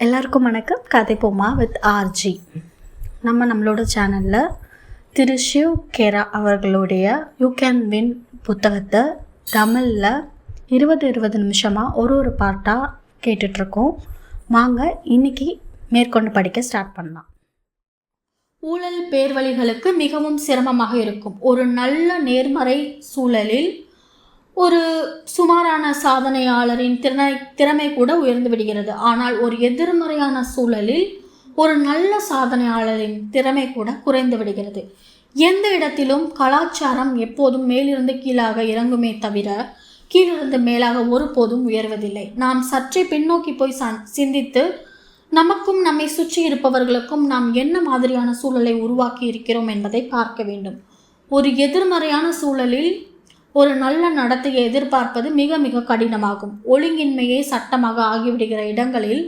எல்லாருக்கும் வணக்கம். கதை போமா வித் ஆர்ஜி நம்ம நம்மளோட சேனலில் திரு ஷிவ் கேரா அவர்களுடைய யூ கேன் வின் புத்தகத்தை தமிழில் இருபது இருபது நிமிஷமாக ஒரு ஒரு பார்ட்டாக கேட்டுட்ருக்கோம். வாங்க இன்னைக்கு மேற்கொண்டு படிக்க ஸ்டார்ட் பண்ணலாம். ஊழல் பேர்வழிகளுக்கு மிகவும் சிரமமாக இருக்கும். ஒரு நல்ல நேர்மறை சூழலில் ஒரு சுமாரான சாதனையாளரின் திறனை திறமை கூட உயர்ந்து விடுகிறது. ஆனால் ஒரு எதிர்மறையான சூழலில் ஒரு நல்ல சாதனையாளரின் திறமை கூட குறைந்து விடுகிறது. எந்த இடத்திலும் கலாச்சாரம் எப்போதும் மேலிருந்து கீழாக இறங்குமே தவிர கீழிருந்து மேலாக ஒருபோதும் உயர்வதில்லை. நாம் சற்றே பின்னோக்கி போய் சிந்தித்து நமக்கும் நம்மை சுற்றி இருப்பவர்களுக்கும் நாம் என்ன மாதிரியான சூழலை உருவாக்கி இருக்கிறோம் என்பதை பார்க்க வேண்டும். ஒரு எதிர்மறையான சூழலில் ஒரு நல்ல நடத்தையை எதிர்பார்ப்பது மிக மிக கடினமாகும். ஒழுங்கின்மையே சட்டமாக ஆகிவிடுகிற இடங்களில்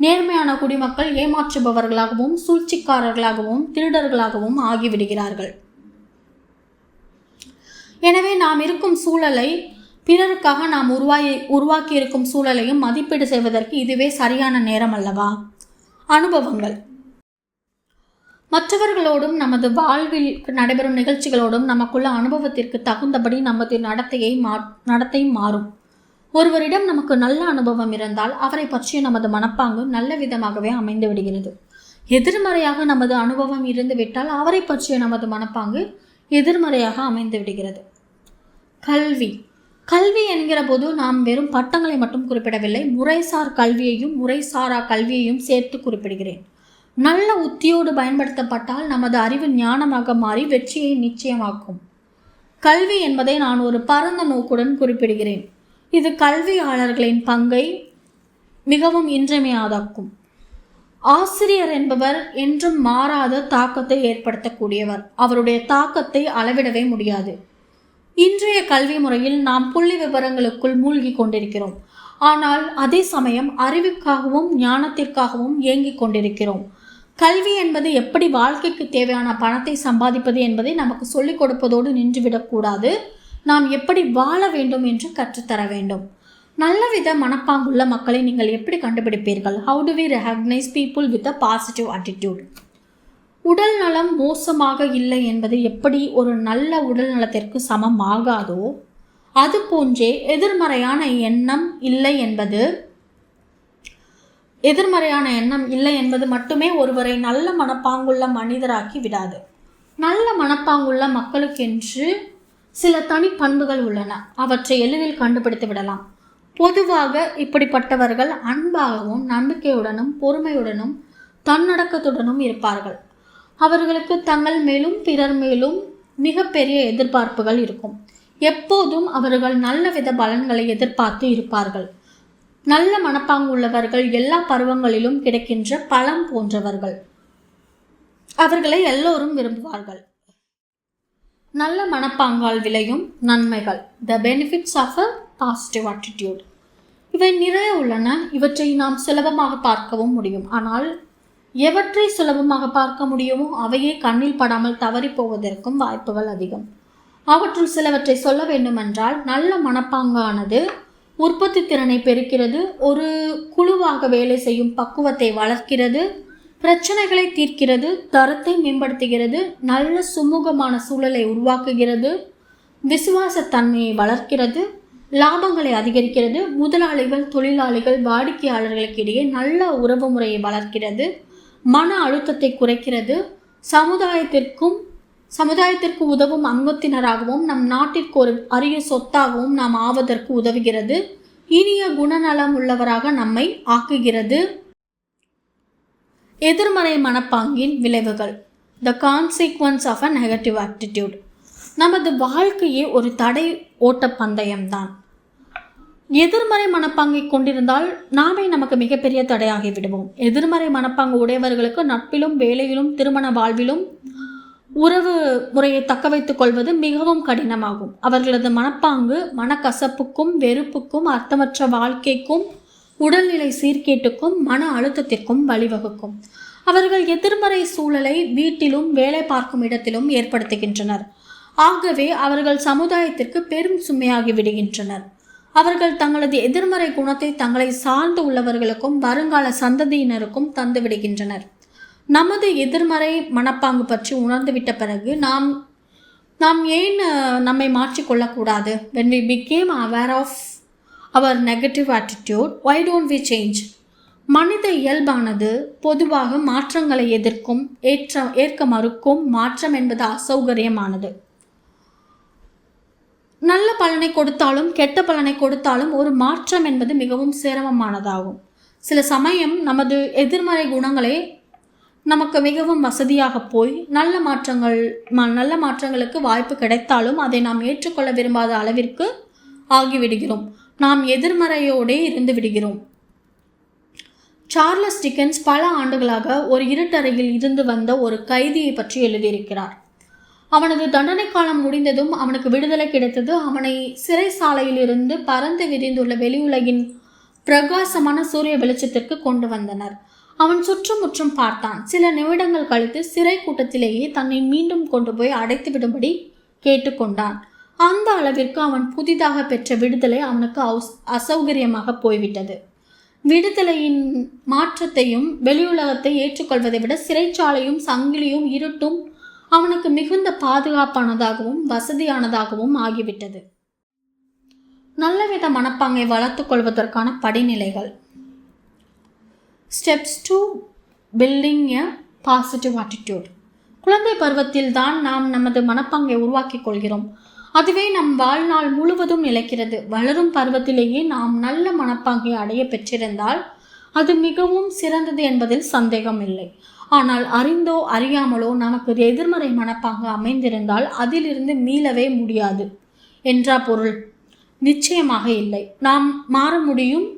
நேர்மையான குடிமக்கள் ஏமாற்றுபவர்களாகவும் சூழ்ச்சிக்காரர்களாகவும் திருடர்களாகவும் ஆகிவிடுகிறார்கள். எனவே நாம் இருக்கும் சூழலை பிறருக்காக நாம் உருவாகி உருவாக்கியிருக்கும் சூழலையும் மதிப்பீடு செய்வதற்கு இதுவே சரியான நேரம் அல்லவா? அனுபவங்கள். மற்றவர்களோடும் நமது வாழ்வில் நடைபெறும் நிகழ்ச்சிகளோடும் நமக்குள்ள அனுபவத்திற்கு தகுந்தபடி நமது நடத்தையை மா நடத்தை மாறும். ஒருவரிடம் நமக்கு நல்ல அனுபவம் இருந்தால் அவரை பற்றிய நமது மனப்பாங்கு நல்ல விதமாகவே அமைந்து விடுகிறது. எதிர்மறையாக நமது அனுபவம் இருந்து விட்டால் அவரை பற்றிய நமது மனப்பாங்கு எதிர்மறையாக அமைந்து விடுகிறது. கல்வி. கல்வி என்கிற போது நாம் வெறும் பட்டங்களை மட்டும் குறிப்பிடவில்லை முறைசார் கல்வியையும் முறைசாரா கல்வியையும் சேர்த்து குறிப்பிடுகிறேன். நல்ல உத்தியோடு பயன்படுத்தப்பட்டால் நமது அறிவு ஞானமாக மாறி வெற்றியை நிச்சயமாக்கும். கல்வி என்பதை நான் ஒரு பரந்த நோக்குடன் குறிப்பிடுகிறேன். இது கல்வியாளர்களின் பங்கை மிகவும் இன்றியமையாதாக்கும். ஆசிரியர் என்பவர் என்றும் மாறாத தாக்கத்தை ஏற்படுத்தக்கூடியவர். அவருடைய தாக்கத்தை அளவிடவே முடியாது. இன்றைய கல்வி முறையில் நாம் புள்ளி விவரங்களுக்குள் மூழ்கி கொண்டிருக்கிறோம். ஆனால் அதே சமயம் அறிவுக்காகவும் ஞானத்திற்காகவும் இயங்கிக் கொண்டிருக்கிறோம். கல்வி என்பது எப்படி வாழ்க்கைக்கு தேவையான பணத்தை சம்பாதிப்பது என்பதை நமக்கு சொல்லிக் கொடுப்பதோடு நின்றுவிடக்கூடாது நாம் எப்படி வாழ வேண்டும் என்று கற்றுத்தர வேண்டும். நல்லவித மனப்பாங்குள்ள மக்களை நீங்கள் எப்படி கண்டுபிடிப்பீர்கள்? How do we recognise people with a positive attitude உடல் நலம் மோசமாக இல்லை என்பது எப்படி ஒரு நல்ல உடல் நலத்திற்கு சமம் ஆகாதோ அதுபோன்றே எதிர்மறையான எண்ணம் இல்லை என்பது எதிர்மறையான எண்ணம் இல்லை என்பது மட்டுமே ஒருவரை நல்ல மனப்பாங்குள்ள மனிதராக்கி விடாது. நல்ல மனப்பாங்குள்ள மக்களுக்கென்று சில தனிப்பண்புகள் உள்ளன. அவற்றை எளிதில் கண்டுபிடித்து விடலாம். பொதுவாக இப்படிப்பட்டவர்கள் அன்பாகவும் நம்பிக்கையுடனும் பொறுமையுடனும் தன்னடக்கத்துடனும் இருப்பார்கள். அவர்களுக்கு தங்கள் மேலும் பிறர் மேலும் மிகப்பெரிய எதிர்பார்ப்புகள் இருக்கும். எப்போதும் அவர்கள் நல்லவித பலன்களை எதிர்பார்த்து இருப்பார்கள். நல்ல மனப்பாங்கு உள்ளவர்கள் எல்லா பருவங்களிலும் கிடைக்கின்ற பழம் போன்றவர்கள். அவர்களை எல்லோரும் விரும்புவார்கள். நல்ல மனப்பாங்கால் விளையும் நன்மைகள். The benefits of a positive attitude இவை நிறைய உள்ளன. இவற்றை நாம் சுலபமாக பார்க்கவும் முடியும். ஆனால் எவற்றை சுலபமாக பார்க்க முடியுமோ அவையே கண்ணில் படாமல் தவறிப் போவதற்கும் வாய்ப்புகள் அதிகம். அவற்றுள் சிலவற்றை சொல்ல வேண்டுமென்றால் நல்ல மனப்பாங்கானது உற்பத்தி திறனை பெருக்கிறது ஒரு குழுவாக வேலை செய்யும் பக்குவத்தை வளர்க்கிறது பிரச்சனைகளை தீர்க்கிறது தரத்தை மேம்படுத்துகிறது நல்ல சுமூகமான சூழலை உருவாக்குகிறது விசுவாசத்தன்மையை வளர்க்கிறது லாபங்களை அதிகரிக்கிறது முதலாளிகள் தொழிலாளிகள் வாடிக்கையாளர்களுக்கு இடையே நல்ல உறவு முறையை வளர்க்கிறது மன அழுத்தத்தை குறைக்கிறது சமுதாயத்திற்கும் சமுதாயத்திற்கு உதவும் அங்கத்தினராகவும் நம் நாட்டிற்கு ஒரு அரிய சொத்தாகவும் நாம் ஆவதற்கு உதவுகிறது. இனிய குணநலம் உள்ளவராக நம்மை ஆக்குகிறது. எதிர்மறை மனப்பாங்கின் விளைவுகள். The consequences of a negative attitude நமது வாழ்க்கையே ஒரு தடை ஓட்ட பந்தயம்தான். எதிர்மறை மனப்பாங்கை கொண்டிருந்தால் நாமே நமக்கு மிகப்பெரிய தடையாகி விடுவோம். எதிர்மறை மனப்பாங்கு உடையவர்களுக்கு நட்பிலும் வேலையிலும் திருமண வாழ்விலும் உறவு முறையை தக்க வைத்துக் கொள்வது மிகவும் கடினமாகும். அவர்களது மனப்பாங்கு மனக்கசப்புக்கும் வெறுப்புக்கும் அர்த்தமற்ற வாழ்க்கைக்கும் உடல்நிலை சீர்கேட்டுக்கும் மன அழுத்தத்திற்கும் வழிவகுக்கும். அவர்கள் எதிர்மறை சூழலை வீட்டிலும் வேலை பார்க்கும் இடத்திலும் ஏற்படுத்துகின்றனர். ஆகவே அவர்கள் சமுதாயத்திற்கு பெரும் சுமையாகி விடுகின்றனர். அவர்கள் தங்களது எதிர்மறை குணத்தை தங்களை சார்ந்து உள்ளவர்களுக்கும் வருங்கால சந்ததியினருக்கும் தந்து விடுகின்றனர் நமது எதிர்மறை மனப்பாங்கு பற்றி உணர்ந்துவிட்ட பிறகு நாம் நாம் ஏன் நம்மை மாற்றிக்கொள்ளக்கூடாது when we become aware of our negative attitude why don't we change மனித இயல்பானது பொதுவாக மாற்றங்களை எதிர்க்கும் ஏற்ற ஏற்க மறுக்கும் மாற்றம் என்பது அசௌகரியமானது. நல்ல பலனை கொடுத்தாலும் கெட்ட பலனை கொடுத்தாலும் ஒரு மாற்றம் என்பது மிகவும் சிரமமானதாகும். சில சமயம் நமது எதிர்மறை குணங்களே நமக்கு மிகவும் வசதியாக போய் நல்ல மாற்றங்கள் ம- நல்ல மாற்றங்களுக்கு வாய்ப்பு கிடைத்தாலும் அதை நாம் ஏற்றுக்கொள்ள விரும்பாத அளவிற்கு ஆகிவிடுகிறோம். நாம் எதிர்மறையோடே இருந்து விடுகிறோம். சார்லஸ் டிக்கன்ஸ் பல ஆண்டுகளாக ஒரு இருட்டறையில் இருந்து வந்த ஒரு கைதியை பற்றி எழுதியிருக்கிறார். அவனது தண்டனை காலம் முடிந்ததும் அவனுக்கு விடுதலை கிடைத்தது. அவனை சிறைசாலையில் இருந்து பறந்து விரிந்துள்ள வெளியுலகின் பிரகாசமான சூரிய வெளிச்சத்திற்கு கொண்டு வந்தனர். அவன் சுற்றுமுற்றும் பார்த்தான். சில நிமிடங்கள் கழித்து சிறை கூட்டத்திலேயே தன்னை மீண்டும் கொண்டு போய் அடைத்து விடும்படி கேட்டுக்கொண்டான். அந்த அளவிற்கு அவன் புதிதாக பெற்ற விடுதலை அவனுக்கு அவுஸ் அசௌகரியமாக போய்விட்டது. விடுதலையின் மாற்றத்தையும் வெளியுலகத்தை ஏற்றுக்கொள்வதை விட சிறைச்சாலையும் சங்கிலியும் இருட்டும் அவனுக்கு மிகுந்த பாதுகாப்பானதாகவும் வசதியானதாகவும் ஆகிவிட்டது. நல்லவித மனப்பாங்கை வளர்த்துக் கொள்வதற்கான படிநிலைகள். Steps to building a positive attitude குழந்தை பருவத்தில் தான் நாம் நமது மனப்பாங்கை உருவாக்கிக் கொள்கிறோம். அதுவே நம் வாழ்நாள் முழுவதும் நிலைக்கிறது. வளரும் பருவத்திலேயே நாம் நல்ல மனப்பாங்கை அடைய பெற்றிருந்தால் அது மிகவும் சிறந்தது என்பதில் சந்தேகம் இல்லை. ஆனால் அறிந்தோ அறியாமலோ நமக்கு எதிர்மறை மனப்பாங்கு அமைந்திருந்தால் அதிலிருந்து மீளவே முடியாது. என்றா பொருள்? நிச்சயமாக இல்லை. நாம் மாற முடியும்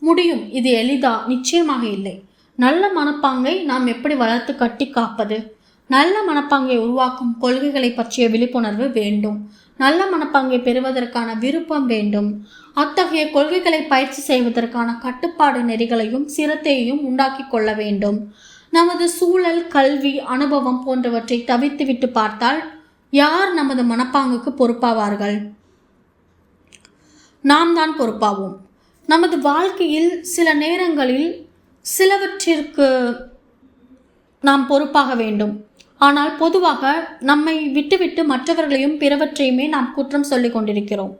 முடியும். இது எளிதா? நிச்சயமாக இல்லை. நல்ல மனப்பாங்கை நாம் எப்படி வளர்த்து கட்டி காப்பது? நல்ல மனப்பாங்கை உருவாக்கும் கொள்கைகளை பற்றிய விழிப்புணர்வு வேண்டும். நல்ல மனப்பாங்கை பெறுவதற்கான விருப்பம் வேண்டும். அத்தகைய கொள்கைகளை பயிற்சி செய்வதற்கான கட்டுப்பாடு நெறிகளையும் சிரத்தையையும் உண்டாக்கி கொள்ள வேண்டும். நமது சூழல் கல்வி அனுபவம் போன்றவற்றை தவிர்த்துவிட்டு பார்த்தால் யார் நமது மனப்பாங்குக்கு பொறுப்பாவார்கள்? நாம் தான் பொறுப்பாவோம். நமது வாழ்க்கையில் சில நேரங்களில் சிலவற்றிற்கு நாம் பொறுப்பாக வேண்டும். ஆனால் பொதுவாக நம்மை விட்டுவிட்டு மற்றவர்களையும் பிறவற்றையுமே நாம் குற்றம் சொல்லி கொண்டிருக்கிறோம்.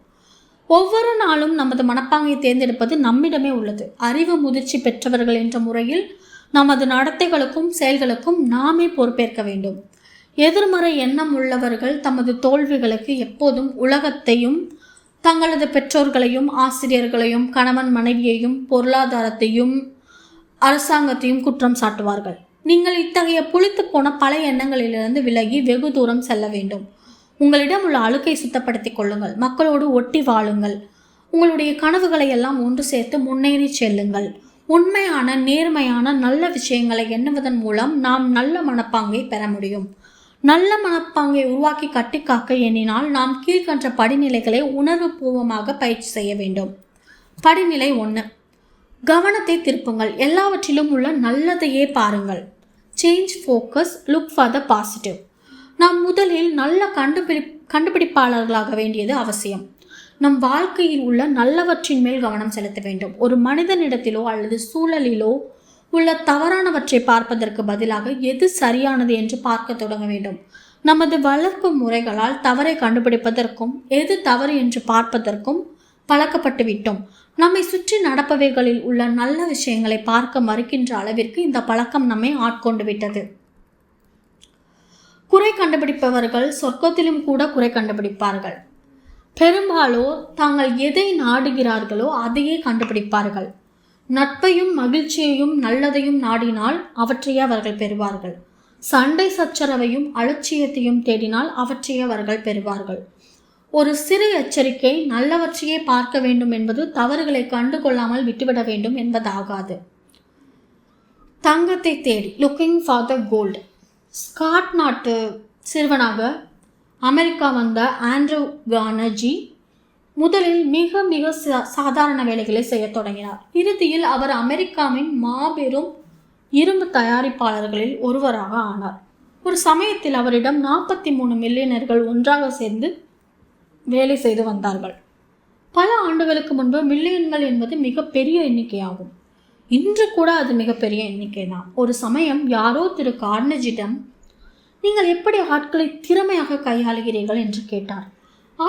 ஒவ்வொரு நாளும் நமது மனப்பாங்கை தேர்ந்தெடுப்பது நம்மிடமே உள்ளது. அறிவு முதிர்ச்சி பெற்றவர்கள் என்ற முறையில் நமது நடத்தைகளுக்கும் செயல்களுக்கும் நாமே பொறுப்பேற்க வேண்டும். எதிர்மறை எண்ணம் உள்ளவர்கள் தமது தோல்விகளுக்கு எப்போதும் உலகத்தையும் தங்களது பெற்றோர்களையும் ஆசிரியர்களையும் கணவன் மனைவியையும் பொருளாதாரத்தையும் அரசாங்கத்தையும் குற்றம் சாட்டுவார்கள். நீங்கள் இத்தகைய புளித்து போன பல எண்ணங்களிலிருந்து விலகி வெகு தூரம் செல்ல வேண்டும். உங்களிடம் உள்ள அழுக்கை சுத்தப்படுத்திக் கொள்ளுங்கள். மக்களோடு ஒட்டி வாழுங்கள். உங்களுடைய கனவுகளை எல்லாம் ஒன்று சேர்த்து முன்னேறி செல்லுங்கள். உண்மையான நேர்மையான நல்ல விஷயங்களை எண்ணுவதன் மூலம் நாம் நல்ல மனப்பாங்கை பெற முடியும். நல்ல மனப்பாங்கை உருவாக்கி கட்டிக்காக்க எண்ணினால் நாம் கீழ்கன்ற படிநிலைகளை உணர்வுபூர்வமாக பயிற்சி செய்ய வேண்டும். படிநிலை ஒன்று கவனத்தை திருப்புங்கள். எல்லாவற்றிலும் உள்ள நல்லதையே பாருங்கள். Change focus look for the positive நாம் முதலில் நல்ல கண்டுபிடி கண்டுபிடிப்பாளர்களாக வேண்டியது அவசியம். நம் வாழ்க்கையில் உள்ள நல்லவற்றின் மேல் கவனம் செலுத்த வேண்டும். ஒரு மனிதனிடத்திலோ அல்லது சூழலிலோ உள்ள தவறானவற்றை பார்ப்பதற்கு பதிலாக எது சரியானது என்று பார்க்க தொடங்க வேண்டும். நமது வளர்ப்பு முறைகளால் தவறை கண்டுபிடிப்பதற்கும் எது தவறு என்று பார்ப்பதற்கும் பழக்கப்பட்டு விட்டோம். நம்மை சுற்றி நடப்பவைகளில் உள்ள நல்ல விஷயங்களை பார்க்க மறுக்கின்ற அளவிற்கு இந்த பழக்கம் நம்மை ஆட்கொண்டு விட்டது. குறை கண்டுபிடிப்பவர்கள் சொர்க்கத்திலும் கூட குறை கண்டுபிடிப்பார்கள். பெரும்பாலோர் தாங்கள் எதை நாடுகிறார்களோ அதையே கண்டுபிடிப்பார்கள். நட்பையும் மகிழ்ச்சியையும் நல்லதையும் நாடினால் அவற்றையே அவர்கள் பெறுவார்கள். சண்டை சச்சரவையும் அலட்சியத்தையும் தேடினால் அவற்றையே அவர்கள் பெறுவார்கள். ஒரு சிறு எச்சரிக்கை நல்லவற்றையே பார்க்க வேண்டும் என்பது தவறுகளை கண்டுகொள்ளாமல் விட்டுவிட வேண்டும் என்பதாகாது. தங்கத்தை தேடி looking for the gold Scot நாட்டு சிறுவனாக அமெரிக்கா வந்த ஆண்ட்ரூ கானர்ஜி முதலில் மிக மிக சா- சாதாரண வேலைகளை செய்யத் தொடங்கினார். இறுதியில் அவர் அமெரிக்காவின் மாபெரும் இரும்பு தயாரிப்பாளர்களில் ஒருவராக ஆனார். ஒரு சமயத்தில் அவரிடம் நாற்பத்தி மூணு மில்லியனர்கள் ஒன்றாக சேர்ந்து வேலை செய்து வந்தார்கள். பல ஆண்டுகளுக்கு முன்பு மில்லியன்கள் என்பது மிகப்பெரிய எண்ணிக்கையாகும். இன்று கூட அது மிகப்பெரிய எண்ணிக்கை தான் ஒரு சமயம் யாரோ திரு. கார்னஜிடம் நீங்கள் எப்படி ஆட்களை திறமையாக கையாளுகிறீர்கள்? என்று கேட்டார்.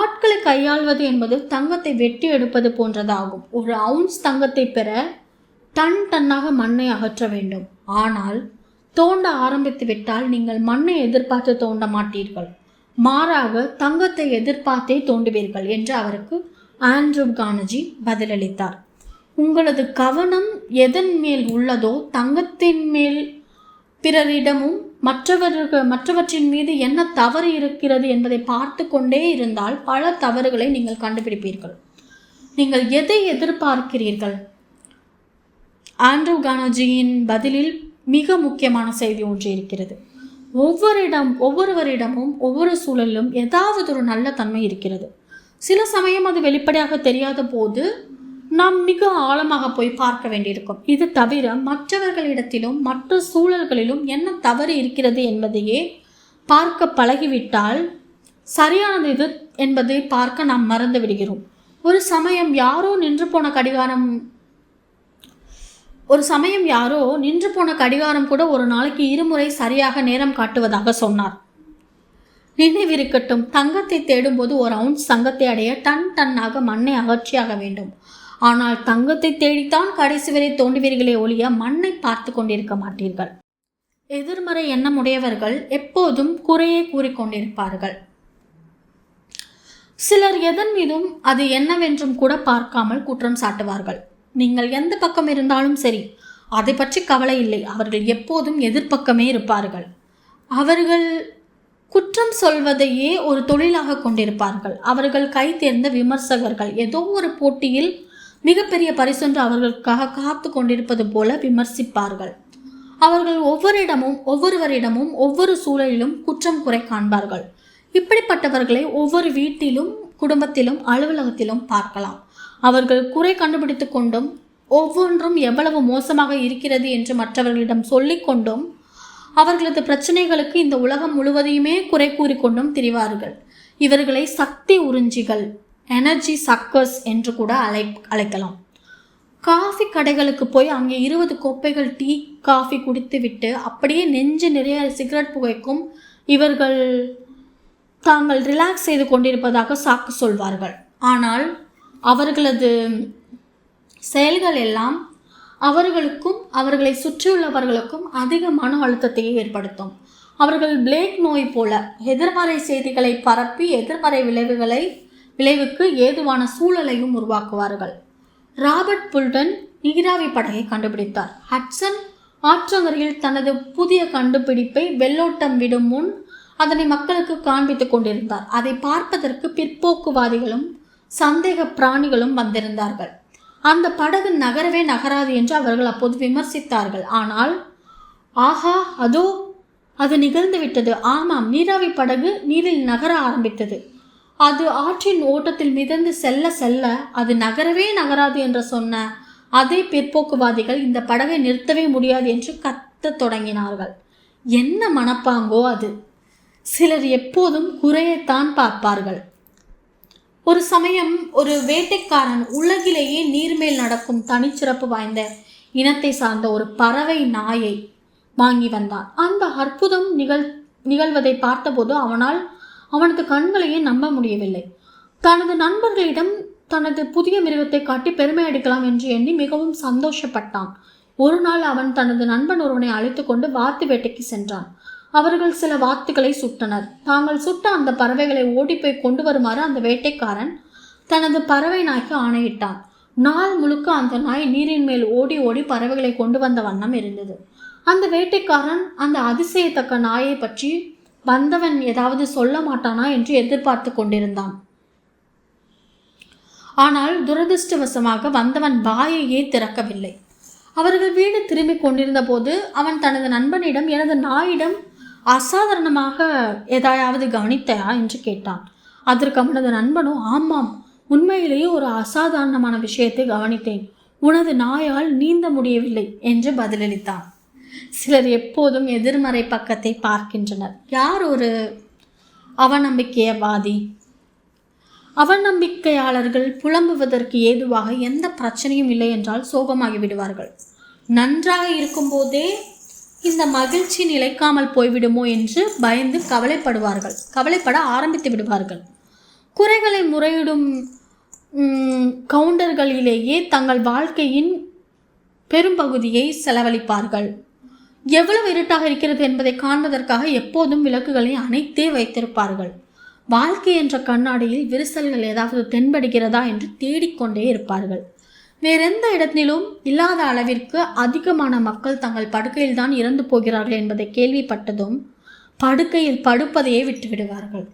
ஆட்களை கையாள்வது என்பது தங்கத்தை வெட்டி எடுப்பது போன்றதாகும். ஒரு அவுன்ஸ் தங்கத்தை பெற டன் டன்னாக மண்ணை அகற்ற வேண்டும். ஆனால் தோண்ட ஆரம்பித்து விட்டால் நீங்கள் மண்ணை எதிர்பார்த்து தோண்ட மாட்டீர்கள். மாறாக தங்கத்தை எதிர்பார்த்தே தோண்டுவீர்கள் என்று அவருக்கு ஆண்ட்ரூ கானஜி பதிலளித்தார். உங்களது கவனம் எதன் மேல் உள்ளதோ தங்கத்தின் மேல் பிறரிடமும் மற்றவர்கள் மற்றவற்றின் மீது என்ன தவறு இருக்கிறது என்பதை பார்த்து கொண்டே இருந்தால் பல தவறுகளை நீங்கள் கண்டுபிடிப்பீர்கள். நீங்கள் எதை எதிர்பார்க்கிறீர்கள்? ஆண்ட்ரூ கானோஜியின் பதிலில் மிக முக்கியமான செய்தி ஒன்று இருக்கிறது. ஒவ்வொருடம் ஒவ்வொருவரிடமும் ஒவ்வொரு சூழலிலும் ஏதாவது ஒரு நல்ல தன்மை இருக்கிறது. சில சமயம் அது வெளிப்படையாக தெரியாத போது நாம் மிக ஆழமாக போய் பார்க்க வேண்டியிருக்கும். இது தவிர மற்றவர்களிடத்திலும் மற்ற சூழல்களிலும் என்ன தவறு இருக்கிறது என்பதையே பார்க்க பழகிவிட்டால் சரியானது இது என்பதை பார்க்க நாம் மறந்து விடுகிறோம். ஒரு சமயம் யாரோ நின்று போன கடிகாரம் ஒரு சமயம் யாரோ நின்று போன கடிகாரம் கூட ஒரு நாளைக்கு இருமுறை சரியாக நேரம் காட்டுவதாக சொன்னார். நினைவிருக்கட்டும் தங்கத்தை தேடும்போது ஒரு அவுன்ஸ் தங்கத்தை அடைய டன் டன்னாக மண்ணை அகற்றியாக வேண்டும். ஆனால் தங்கத்தை தேடித்தான் கடைசி வரை தோண்டுவீர்களே ஒழிய மண்ணை பார்த்து கொண்டிருக்க மாட்டீர்கள். எதிர்மறை எண்ணமுடையவர்கள் எப்போதும் குறையே கூறிக்கொண்டிருப்பார்கள் சிலர் எதன் மீதும் அது என்னவென்றும் கூட பார்க்காமல் குற்றம் சாட்டுவார்கள். நீங்கள் எந்த பக்கம் இருந்தாலும் சரி அதை பற்றி கவலை இல்லை. அவர்கள் எப்போதும் எதிர்ப்பக்கமே இருப்பார்கள். அவர்கள் குற்றம் சொல்வதையே ஒரு தொழிலாக கொண்டிருப்பார்கள். அவர்கள் கை தேர்ந்த விமர்சகர்கள் ஏதோ ஒரு போட்டியில் மிகப்பெரிய பரிசொன்று அவர்களுக்காக காத்து கொண்டிருப்பது போல விமர்சிப்பார்கள். அவர்கள் ஒவ்வொருடமும் ஒவ்வொருவரிடமும் ஒவ்வொரு சூழலிலும் குற்றம் குறை காண்பார்கள். இப்படிப்பட்டவர்களை ஒவ்வொரு வீட்டிலும் குடும்பத்திலும் அலுவலகத்திலும் பார்க்கலாம். அவர்கள் குறை கண்டுபிடித்து கொண்டும் ஒவ்வொன்றும் எவ்வளவு மோசமாக இருக்கிறது என்று மற்றவர்களிடம் சொல்லிக்கொண்டும் அவர்களது பிரச்சனைகளுக்கு இந்த உலகம் முழுவதையுமே குறை கூறிக்கொண்டும் திரிவார்கள். இவர்களை சக்தி உறிஞ்சிகள். எனர்ஜி சக்கர்ஸ் என்று கூட அழை அழைக்கலாம். காஃபி கடைகளுக்கு போய் அங்கே இருபது கோப்பைகள் டீ காஃபி குடித்துவிட்டு அப்படியே நெஞ்சு நிறைய சிகரெட் புகைக்கும் இவர்கள் தாங்கள் ரிலாக்ஸ் செய்து கொண்டிருப்பதாக சாக்கு சொல்வார்கள். ஆனால் அவர்களது செயல்கள் எல்லாம் அவர்களுக்கும் அவர்களை சுற்றியுள்ளவர்களுக்கும் அதிக மன அழுத்தத்தையே ஏற்படுத்தும். அவர்கள் பிளேக் நோய் போல எதிர்மறை செய்திகளை பரப்பி எதிர்மறை விளைவுகளை விளைவுக்கு ஏதுவான சூழலையும் உருவாக்குவார்கள். ராபர்ட் புல்டன் நீராவி படகை கண்டுபிடித்தார். ஹட்சன் ஆற்றங்கரையில் தனது புதிய கண்டுபிடிப்பை வெள்ளோட்டம் விடும் முன் அதனை மக்களுக்கு காண்பித்துக் கொண்டிருந்தார். அதை பார்ப்பதற்கு பிற்போக்குவாதிகளும் சந்தேக பிராணிகளும் வந்திருந்தார்கள். அந்த படகு நகரவே நகராது என்று அவர்கள் அப்போது விமர்சித்தார்கள். ஆனால் ஆஹா அதோ அது நிகழ்ந்து விட்டது. ஆமாம் நீராவி படகு நீரில் நகர ஆரம்பித்தது. அது ஆற்றின் ஓட்டத்தில் மிதந்து செல்ல செல்ல அது நகரவே நகராது என்று சொன்ன அதே பிற்போக்குவாதிகள் இந்த படகை நிறுத்தவே முடியாது என்று கத்தத் தொடங்கினார்கள். என்ன மனப்பாங்கோ அது. சிலர் எப்போதும் குறையத்தான் பார்ப்பார்கள். ஒரு சமயம் ஒரு வேட்டைக்காரன் உலகிலேயே நீர்மேல் நடக்கும் தனிச்சிறப்பு வாய்ந்த இனத்தை சார்ந்த ஒரு பறவை நாயை வாங்கி வந்தான். அந்த அற்புதம் நிகழ் நிகழ்வதை பார்த்தபோது அவனால் அவனது கண்களையே நம்ப முடியவில்லை. தனது நண்பர்களிடம் தனது புதிய மிருகத்தை காட்டி பெருமை அடிக்கலாம் என்று எண்ணி மிகவும் சந்தோஷப்பட்டான். ஒரு நாள் அவன் தனது நண்பன் ஒருவனை அழைத்து கொண்டு வாத்து வேட்டைக்கு சென்றான். அவர்கள் சில வாத்துகளை சுட்டனர். தாங்கள் சுட்ட அந்த பறவைகளை ஓடிப்போய் கொண்டு வருமாறு அந்த வேட்டைக்காரன் தனது பறவை நாய்க்கு ஆணையிட்டான். நாள் முழுக்க அந்த நாய் நீரின் மேல் ஓடி ஓடி பறவைகளை கொண்டு வந்த வண்ணம் இருந்தது. அந்த வேட்டைக்காரன் அந்த அதிசயத்தக்க நாயை பற்றி வந்தவன் ஏதாவது சொல்ல மாட்டானா என்று எதிர்பார்த்து கொண்டிருந்தான். ஆனால் துரதிருஷ்டவசமாக வந்தவன் வாயையே திறக்கவில்லை. அவர்கள் வீடு திரும்பிக் கொண்டிருந்த போது அவன் தனது நண்பனிடம் எனது நாயிடம் அசாதாரணமாக எதையாவது கவனித்தையா? என்று கேட்டான். அதற்கு அவனது நண்பனோ ஆமாம் உண்மையிலேயே ஒரு அசாதாரணமான விஷயத்தை கவனித்தேன். உனது நாயால் நீந்த முடியவில்லை என்று பதிலளித்தான். சிலர் எப்போதும் எதிர்மறை பக்கத்தை பார்க்கின்றனர். யார் ஒரு அவநம்பிக்கையவாதி? அவநம்பிக்கையாளர்கள் புலம்புவதற்கு ஏதுவாக எந்த பிரச்சனையும் இல்லை என்றால் சோகமாகி விடுவார்கள். நன்றாக இருக்கும்போதே இந்த மகிழ்ச்சி நிலைக்காமல் போய்விடுமோ என்று பயந்து கவலைப்படுவார்கள். கவலைப்பட ஆரம்பித்து விடுவார்கள். குறைகளை முறையிடும் கவுண்டர்களிலேயே தங்கள் வாழ்க்கையின் பெரும்பகுதியை செலவழிப்பார்கள். எவ்வளவு இருட்டாக இருக்கிறது என்பதை காண்பதற்காக எப்போதும் விளக்குகளை அணைத்தே வைத்திருப்பார்கள். வாழ்க்கை என்ற கண்ணாடியில் விரிசல்கள் ஏதாவது தென்படுகிறதா என்று தேடிக்கொண்டே இருப்பார்கள். வேறெந்த இடத்திலும் இல்லாத அளவிற்கு அதிகமான மக்கள் தங்கள் படுக்கையில்தான் இறந்து போகிறார்கள் என்பதை கேள்விப்பட்டதும் படுக்கையில் படுப்பதையே விட்டுவிடுவார்கள்.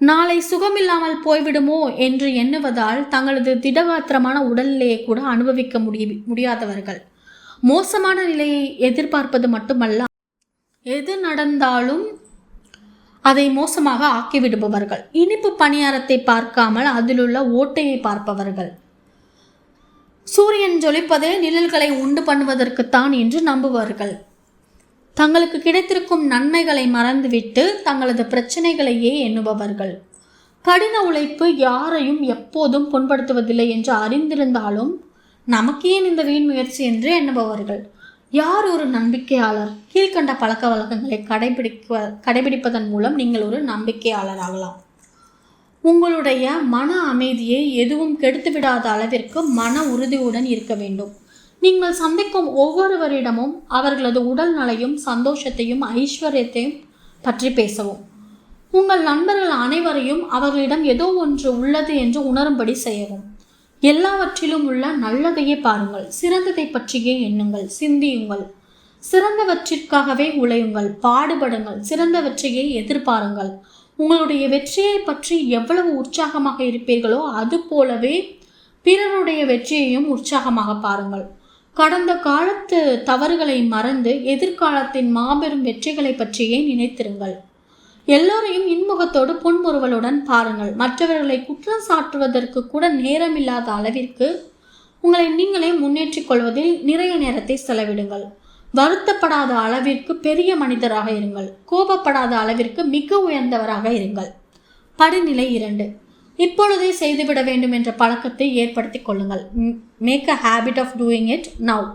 நாளை சுகமில்லாமல் போய்விடுமோ என்று எண்ணுவதால் தங்களது திடகாத்திரமான உடல்நிலையை கூட அனுபவிக்க முடிய முடியாதவர்கள். மோசமான நிலையை எதிர்பார்ப்பது மட்டுமல்ல எது நடந்தாலும் அதை மோசமாக ஆக்கிவிடுபவர்கள். இனிப்பு பணியாரத்தை பார்க்காமல் அதிலுள்ள ஓட்டையை பார்ப்பவர்கள். சூரியன் ஜொலிப்பதே நிழல்களை உண்டு பண்ணுவதற்குத்தான் என்று நம்புவார்கள். தங்களுக்கு கிடைத்திருக்கும் நன்மைகளை மறந்துவிட்டு தங்களது பிரச்சனைகளையே எண்ணுபவர்கள். கடின உழைப்பு யாரையும் எப்போதும் புண்படுத்துவதில்லை என்று அறிந்திருந்தாலும் நமக்கு ஏன் இந்த வீண் முயற்சி என்று எண்ணுபவர்கள்? யார் ஒரு நம்பிக்கையாளர்? கீழ்கண்ட பழக்க வழக்கங்களை கடைபிடிக்க கடைபிடிப்பதன் மூலம் நீங்கள் ஒரு நம்பிக்கையாளர் ஆகலாம். உங்களுடைய மன அமைதியை எதுவும் கெடுத்துவிடாத அளவிற்கு மன உறுதியுடன் இருக்க வேண்டும். நீங்கள் சந்திக்கும் ஒவ்வொருவரிடமும் அவர்களது உடல் நலையும் சந்தோஷத்தையும் ஐஸ்வர்யத்தையும் பற்றி பேசவும். உங்கள் நண்பர்கள் அனைவரையும் அவர்களிடம் ஏதோ ஒன்று உள்ளது என்று உணரும்படி செய்யவும். எல்லாவற்றிலும் உள்ள நல்லதையே பாருங்கள். சிறந்ததை பற்றியே எண்ணுங்கள் சிந்தியுங்கள். சிறந்தவற்றிற்காகவே உழையுங்கள் பாடுபடுங்கள். சிறந்தவற்றையே எதிர்பாருங்கள். உங்களுடைய வெற்றியை பற்றி எவ்வளவு உற்சாகமாக இருப்பீர்களோ அது போலவே பிறருடைய வெற்றியையும் உற்சாகமாக பாருங்கள். கடந்த காலத்து தவறுகளை மறந்து எதிர்காலத்தின் மாபெரும் வெற்றிகளை பற்றியே நினைத்திருங்கள். எல்லோரையும் இன்முகத்தோடு புன்முறுவலுடன் பாருங்கள். மற்றவர்களை குற்றம் சாட்டுவதற்கு கூட நேரமில்லாத அளவிற்கு உங்களை நீங்களே முன்னேற்றிக் கொள்வதில் நிறைய நேரத்தை செலவிடுங்கள். வருத்தப்படாத அளவிற்கு பெரிய மனிதராக இருங்கள். கோபப்படாத அளவிற்கு மிக உயர்ந்தவராக இருங்கள். படிநிலை இரண்டு. இப்பொழுதே செய்துவிட வேண்டும் என்ற பழக்கத்தை ஏற்படுத்திக் கொள்ளுங்கள். Make a habit of doing it now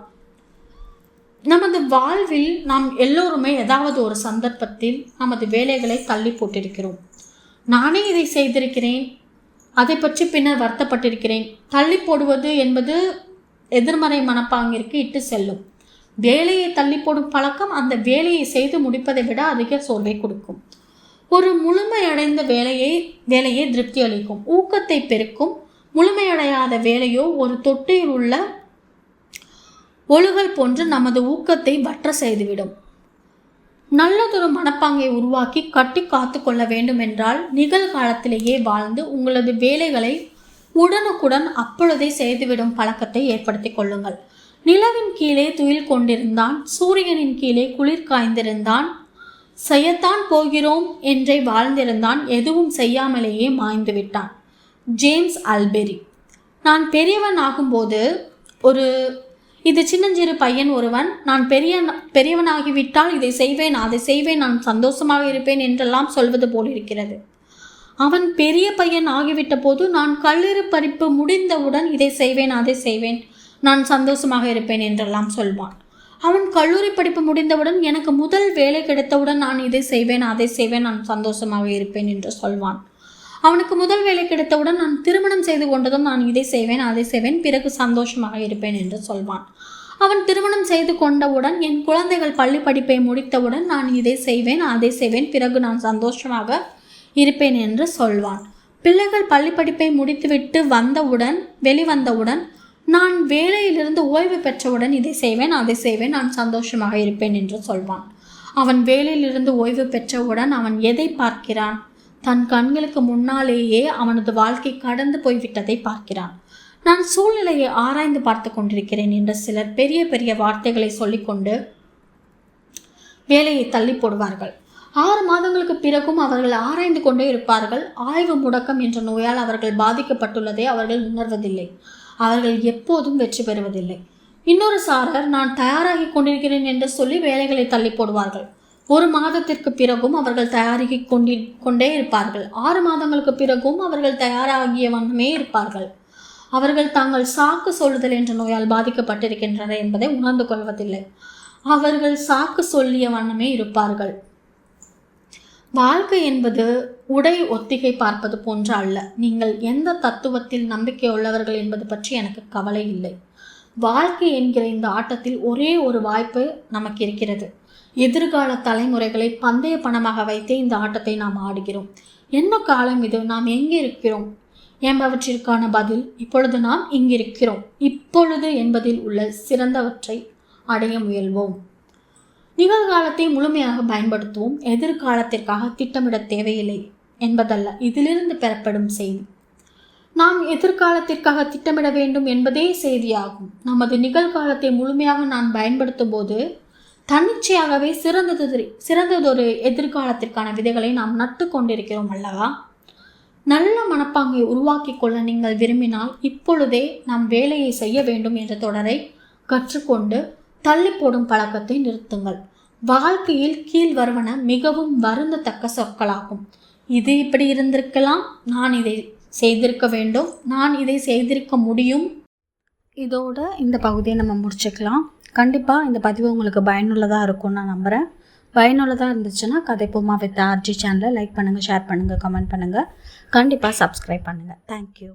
நமது வாழ்வில் நாம் எல்லோருமே ஏதாவது ஒரு சந்தர்ப்பத்தில் நமது வேலைகளை தள்ளி போட்டிருக்கிறோம். நானே இதை செய்திருக்கிறேன். அதை பற்றி பின்னர் வருத்தப்பட்டிருக்கிறேன். தள்ளி போடுவது என்பது எதிர்மறை மனப்பாங்கிற்கு இட்டு செல்லும். வேலையை தள்ளி போடும் பழக்கம் அந்த வேலையை செய்து முடிப்பதை விட அதிக சோர்வை கொடுக்கும். ஒரு முழுமையடைந்த வேலையை வேலையை திருப்தி அளிக்கும். ஊக்கத்தை பெருக்கும். முழுமையடையாத வேலையோ ஒரு தொட்டியில் உள்ள ஒழுகல் போன்று நமது ஊக்கத்தை வற்ற செய்துவிடும். நல்லதொரு மனப்பாங்கை உருவாக்கி கட்டி காத்து கொள்ள வேண்டும் என்றால் நிகழ்காலத்திலேயே வாழ்ந்து உங்களது வேலைகளை உடனுக்குடன் அப்பொழுதே செய்துவிடும் பழக்கத்தை ஏற்படுத்திக் கொள்ளுங்கள். நிலவின் கீழே துயில் கொண்டிருந்தான் சூரியனின் கீழே குளிர் காய்ந்திருந்தான் செய்யத்தான் போகிறோம் என்றே வாழ்ந்திருந்தான் எதுவும் செய்யாமலேயே மாய்ந்து விட்டான். James Albery. நான் பெரியவன் ஆகும்போது ஒரு இது சின்னஞ்சிறு பையன் ஒருவன். நான் பெரிய பெரியவனாகிவிட்டால் இதை செய்வேன் அதை செய்வேன் நான் சந்தோஷமாக இருப்பேன் என்றெல்லாம் சொல்வது போல் இருக்கிறது. அவன் பெரிய பையன் ஆகிவிட்ட போது நான் கல்லூரி படிப்பு முடிந்தவுடன் இதை செய்வேன் அதை செய்வேன் நான் சந்தோஷமாக இருப்பேன் என்றெல்லாம் சொல்வான். அவன் கல்லூரி படிப்பு முடிந்தவுடன் எனக்கு முதல் வேலை கிடைத்தவுடன் நான் இதை செய்வேன் அதை செய்வேன் நான் சந்தோஷமாக இருப்பேன் என்று சொல்வான். அவனுக்கு முதல் வேலை கிடைத்தவுடன் நான் திருமணம் செய்து கொண்டதும் நான் இதை செய்வேன் அதை செய்வேன் பிறகு சந்தோஷமாக இருப்பேன் என்று சொல்வான். அவன் திருமணம் செய்து கொண்டவுடன் என் குழந்தைகள் பள்ளி படிப்பை முடித்தவுடன் நான் இதை செய்வேன் அதை செய்வேன். பிறகு நான் சந்தோஷமாக இருப்பேன் என்று சொல்வான். பிள்ளைகள் பள்ளி படிப்பை முடித்துவிட்டு வந்தவுடன் வெளிவந்தவுடன் நான் வேலையிலிருந்து ஓய்வு பெற்றவுடன் இதை செய்வேன் அதை செய்வேன் நான் சந்தோஷமாக இருப்பேன் என்று சொல்வான். அவன் வேலையிலிருந்து ஓய்வு பெற்றவுடன் அவன் எதை பார்க்கிறான்? தன் கண்களுக்கு முன்னாலேயே அவனது வாழ்க்கை கடந்து போய்விட்டதை பார்க்கிறான். நான் சூழ்நிலையை ஆராய்ந்து பார்த்து கொண்டிருக்கிறேன் என்று சிலர் பெரிய பெரிய வார்த்தைகளை சொல்லிக்கொண்டு வேலையை தள்ளி போடுவார்கள். ஆறு மாதங்களுக்கு பிறகும் அவர்கள் ஆராய்ந்து கொண்டே இருப்பார்கள். ஆய்வு முடக்கம் என்ற நோயால் அவர்கள் பாதிக்கப்பட்டுள்ளதை அவர்கள் உணர்வதில்லை. அவர்கள் எப்போதும் வெற்றி பெறுவதில்லை. இன்னொரு சாரர் நான் தயாராகி கொண்டிருக்கிறேன் என்று சொல்லி வேலைகளை தள்ளி போடுவார்கள். ஒரு மாதத்திற்கு பிறகும் அவர்கள் தயாராகி கொண்டி கொண்டே இருப்பார்கள். ஆறு மாதங்களுக்கு பிறகும் அவர்கள் தயாராகிய வண்ணமே இருப்பார்கள். அவர்கள் தாங்கள் சாக்கு சொல்லுதல் என்ற நோயால் பாதிக்கப்பட்டிருக்கின்றனர் என்பதை உணர்ந்து கொள்வதில்லை. அவர்கள் சாக்கு சொல்லிய வண்ணமே இருப்பார்கள். வாழ்க்கை என்பது உடை ஒத்திகை பார்ப்பது போன்ற அல்ல. நீங்கள் எந்த தத்துவத்தில் நம்பிக்கை உள்ளவர்கள் என்பது பற்றி எனக்கு கவலை இல்லை. வாழ்க்கை என்கிற இந்த ஆட்டத்தில் ஒரே ஒரு வாய்ப்பு நமக்கு இருக்கிறது. எதிர்கால தலைமுறைகளை பந்தய பணமாக வைத்தே இந்த ஆட்டத்தை நாம் ஆடுகிறோம். என்ன காலம் இது? நாம் எங்கே இருக்கிறோம்? என்பவற்றிற்கான பதில் இப்பொழுது நாம் இங்கிருக்கிறோம். இப்பொழுது என்பதில் உள்ள சிறந்தவற்றை அடைய முயல்வோம். நிகழ்காலத்தை முழுமையாக பயன்படுத்துவோம். எதிர்காலத்திற்காக திட்டமிட தேவையில்லை என்பதல்ல இதிலிருந்து பெறப்படும் செய்தி. நாம் எதிர்காலத்திற்காக திட்டமிட வேண்டும் என்பதே செய்தியாகும். நமது நிகழ்காலத்தை முழுமையாக நான் பயன்படுத்தும் போது தன்னிச்சையாகவே சிறந்தது சிறந்ததொரு எதிர்காலத்திற்கான விதைகளை நாம் நட்டு கொண்டிருக்கிறோம் அல்லவா? நல்ல மனப்பாங்கை உருவாக்கி கொள்ள நீங்கள் விரும்பினால் இப்பொழுதே நாம் வேலையை செய்ய வேண்டும் என்ற தொடரை கற்றுக்கொண்டு தள்ளி போடும் பழக்கத்தை நிறுத்துங்கள். வாழ்க்கையில் கீழ் வருவன மிகவும் வருந்தத்தக்க சொற்களாகும். இது இப்படி இருந்திருக்கலாம்? நான் இதை செய்திருக்க வேண்டும். நான் இதை செய்திருக்க முடியும். இதோட இந்த பகுதியை நம்ம முடிச்சுக்கலாம். கண்டிப்பாக இந்த பதிவு உங்களுக்கு பயனுள்ளதாக இருக்கும்னு நான் நம்புகிறேன் பயனுள்ளதாக இருந்துச்சுன்னா கதைப்போமா வித் ஆர்ஜி சேனலை லைக் பண்ணுங்கள் ஷேர் பண்ணுங்கள் கமெண்ட் பண்ணுங்கள் கண்டிப்பாக சப்ஸ்கிரைப் பண்ணுங்கள் தேங்க்யூ